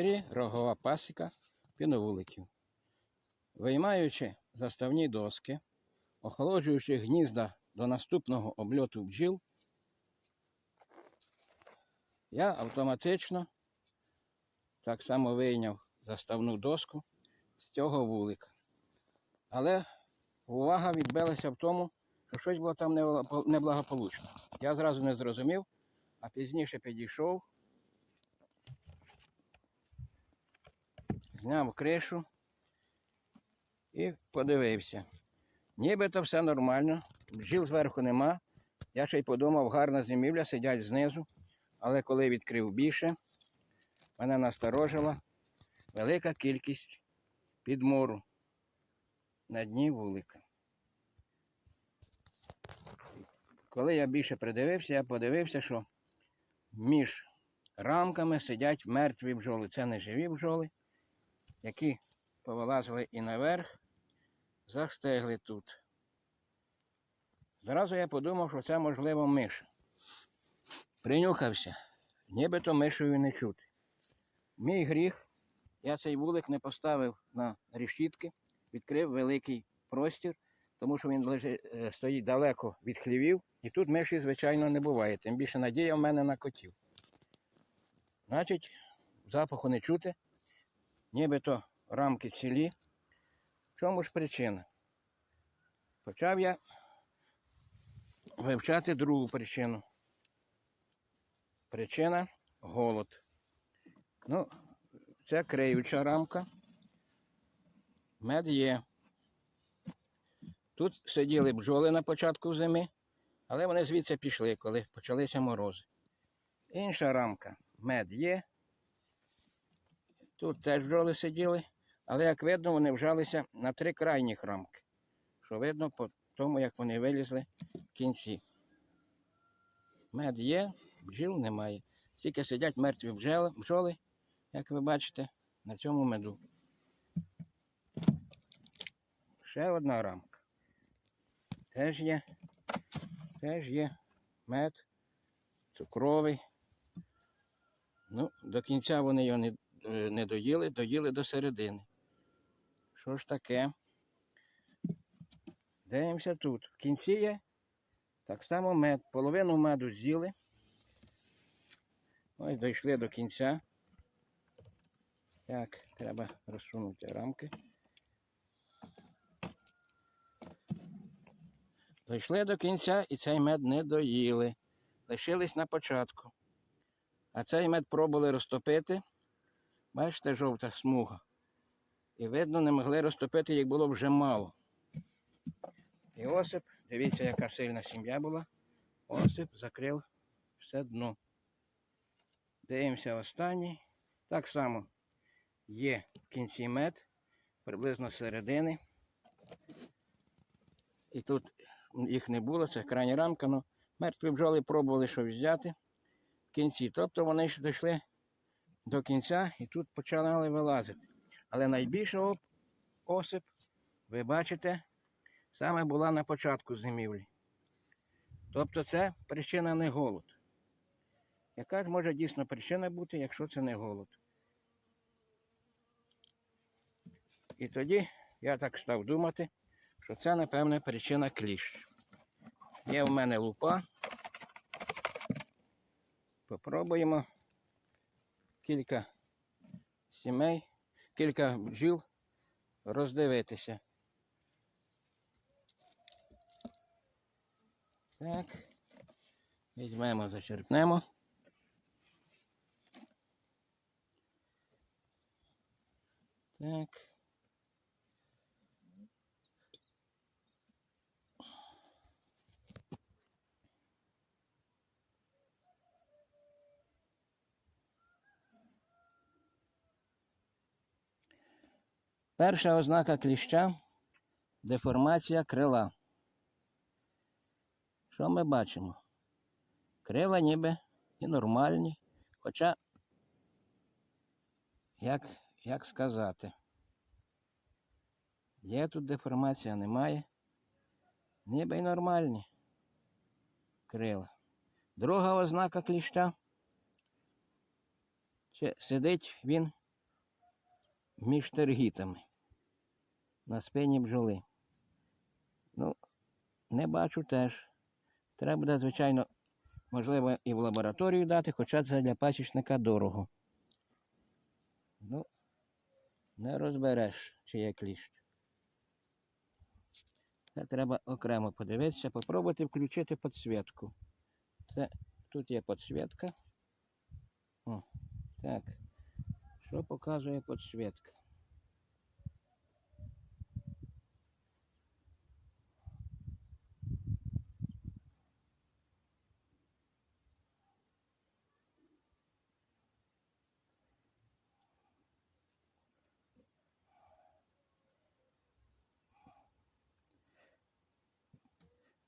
ефірі рогова пасіка піновуликів. Виймаючи заставні доски, охолоджуючи гнізда до наступного обльоту бджіл, я автоматично так само вийняв заставну доску з цього вулика. Але увага відбилася в тому, що щось було там неблагополучно. Я зразу не зрозумів, а пізніше підійшов, зняв кришу і подивився. Нібито все нормально, бджіл зверху нема. Я ще й подумав, гарна зимівля, сидять знизу. Але коли відкрив більше, мене насторожила велика кількість підмору на дні вулика. Коли я більше придивився, я подивився, що між рамками сидять мертві бджоли. Це не живі бджоли, які повилазили і наверх, застигли тут. Зразу я подумав, що це можливо миша. Принюхався, нібито мишою не чути. Мій гріх, я цей вулик не поставив на решітки, відкрив великий простір, тому що він е, стоїть далеко від хлівів, і тут миші, звичайно, не буває. Тим більше надія в мене на котів. Значить, запаху не чути, нібито рамки цілі. В чому ж причина? Почав я вивчати другу причину. Причина голод. Ну, це криюча рамка. Мед є. Тут сиділи бджоли на початку зими, але вони звідси пішли, коли почалися морози. Інша рамка. Мед є. Тут теж бджоли сиділи, але, як видно, вони вжалися на три крайніх рамки. Що видно по тому, як вони вилізли в кінці. Мед є, бджіл немає. Тільки сидять мертві бджоли, бджоли, як ви бачите, на цьому меду. Ще одна рамка. Теж є. Теж є мед, цукровий. Ну, до кінця вони його не, не доїли, доїли до середини. Що ж таке? Дивимося тут. В кінці є так само мед. Половину меду з'їли. Ось дійшли до кінця. Так, треба розсунути рамки. Дійшли до кінця і цей мед не доїли. Лишились на початку. А цей мед пробували розтопити. Бачите, жовта смуга. І видно, не могли розтопити, їх було вже мало. І Осип, дивіться, яка сильна сім'я була. Осип закрив все дно. Дивимося останній. Так само є в кінці мед, приблизно середини. І тут їх не було, це крайня рамка, але мертві бджоли пробували щось взяти в кінці. Тобто вони дійшли до кінця і тут почали вилазити. Але найбільша осип, ви бачите, саме була на початку зимівлі. Тобто це причина не голод. Яка ж може дійсно причина бути, якщо це не голод? І тоді я так став думати, що це, напевне, причина кліщ. Є в мене лупа. Попробуємо кілька сімей, кілька бджіл роздивитися. Так. Візьмемо, зачерпнемо. Так. Перша ознака кліща деформація крила. Що ми бачимо? Крила ніби і нормальні, хоча, як, як сказати, є тут деформація, немає. Ніби й нормальні крила. Друга ознака кліща. Чи сидить він між тергітами на спині бджоли. Ну, не бачу теж. Треба буде, звичайно, можливо, і в лабораторію дати, хоча це для пасічника дорого. Ну, не розбереш, чи є кліщ. Це треба окремо подивитися, попробувати включити підсвітку. Це тут є підсвітка. О, так. Що показує підсвітка?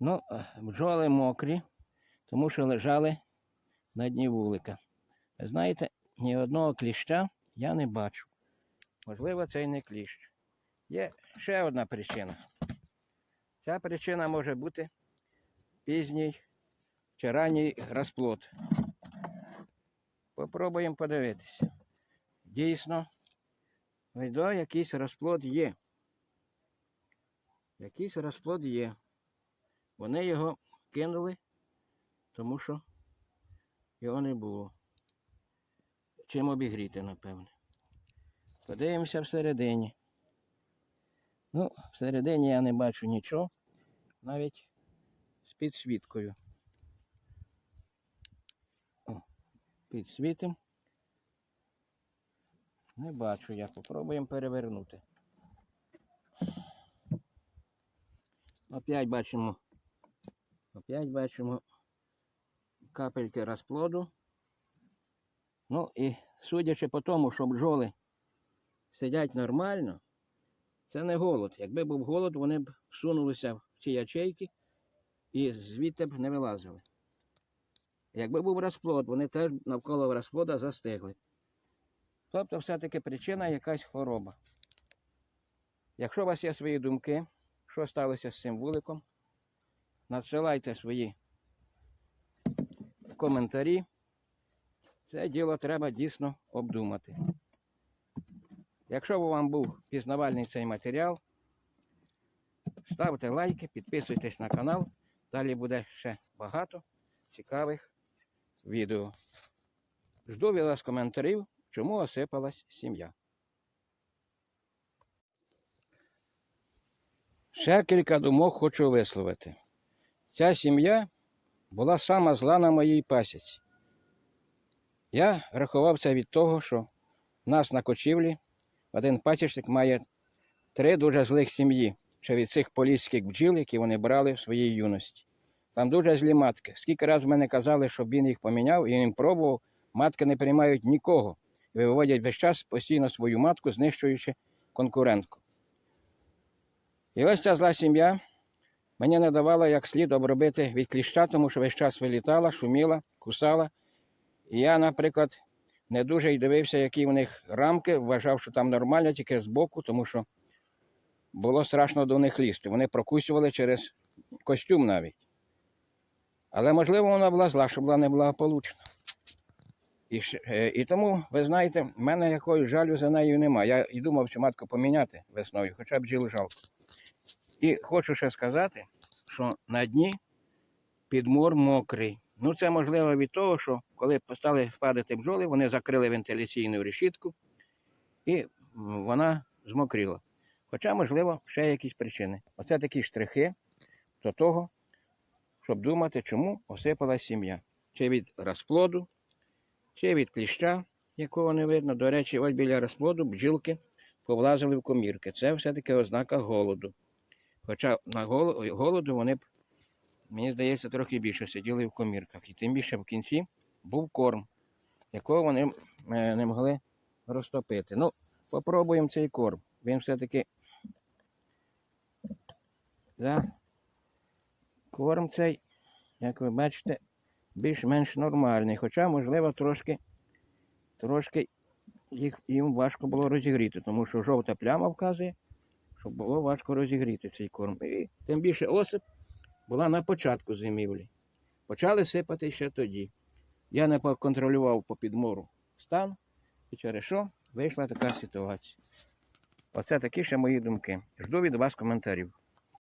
Ну, бджоли мокрі, тому що лежали на дні вулика. Знаєте, ні одного кліща я не бачу. Можливо, це і не кліщ. Є ще одна причина. Ця причина може бути пізній чи ранній розплод. Попробуємо подивитися. Дійсно, видно, якийсь розплод є. Якийсь розплод є. Вони його кинули, тому що його не було. Чим обігріти, напевне. Подивимося всередині. Ну, всередині я не бачу нічого, навіть з підсвіткою. О, підсвітим. Не бачу я. Попробуємо перевернути. Опять бачимо. Опять бачимо капельки розплоду. Ну і судячи по тому, що бджоли сидять нормально, це не голод. Якби був голод, вони б всунулися в ці ячейки і звідти б не вилазили. Якби був розплод, вони теж навколо розплода застигли. Тобто все-таки причина якась хвороба. Якщо у вас є свої думки, що сталося з цим вуликом, надсилайте свої коментарі. Це діло треба дійсно обдумати. Якщо вам був пізнавальний цей матеріал, ставте лайки, підписуйтесь на канал. Далі буде ще багато цікавих відео. Жду від вас коментарів, чому осипалась сім'я. Ще кілька думок хочу висловити. Ця сім'я була сама зла на моїй пасіці. Я рахував це від того, що в нас на кочівлі один пасічник має три дуже злих сім'ї, ще від цих поліських бджіл, які вони брали в своїй юності. Там дуже злі матки. Скільки разів мене казали, щоб він їх поміняв, і він пробував, матки не приймають нікого. І виводять весь час постійно свою матку, знищуючи конкурентку. І ось ця зла сім'я мені не давала як слід обробити від кліща, тому що весь час вилітала, шуміла, кусала. І я, наприклад, не дуже й дивився, які в них рамки, вважав, що там нормально, тільки збоку, тому що було страшно до них лізти. Вони прокусювали через костюм навіть. Але, можливо, вона була зла, що була неблагополучна. І, е, і тому, ви знаєте, в мене якоїсь жалю за нею немає. Я і думав цю матку поміняти весною, хоча б бджіл жалко. І хочу ще сказати, що на дні підмор мокрий. Ну, це можливо від того, що коли стали падати бджоли, вони закрили вентиляційну решітку і вона змокріла. Хоча, можливо, ще якісь причини. Оце такі штрихи до того, щоб думати, чому осипалась сім'я. Чи від розплоду, чи від кліща, якого не видно. До речі, ось біля розплоду бджілки повлазили в комірки. Це все-таки ознака голоду. Хоча на голоду вони б, мені здається, трохи більше сиділи в комірках. І тим більше в кінці був корм, якого вони е, не могли розтопити. Ну, попробуємо цей корм. Він все-таки. Да. Корм цей, як ви бачите, більш-менш нормальний. Хоча, можливо, трошки, трошки їх, їм важко було розігріти, тому що жовта пляма вказує, що було важко розігріти цей корм. І тим більше осип була на початку зимівлі. Почали сипати ще тоді. Я не контролював по підмору стан, і через що Вийшла така ситуація. Оце такі ще мої думки. Жду від вас коментарів.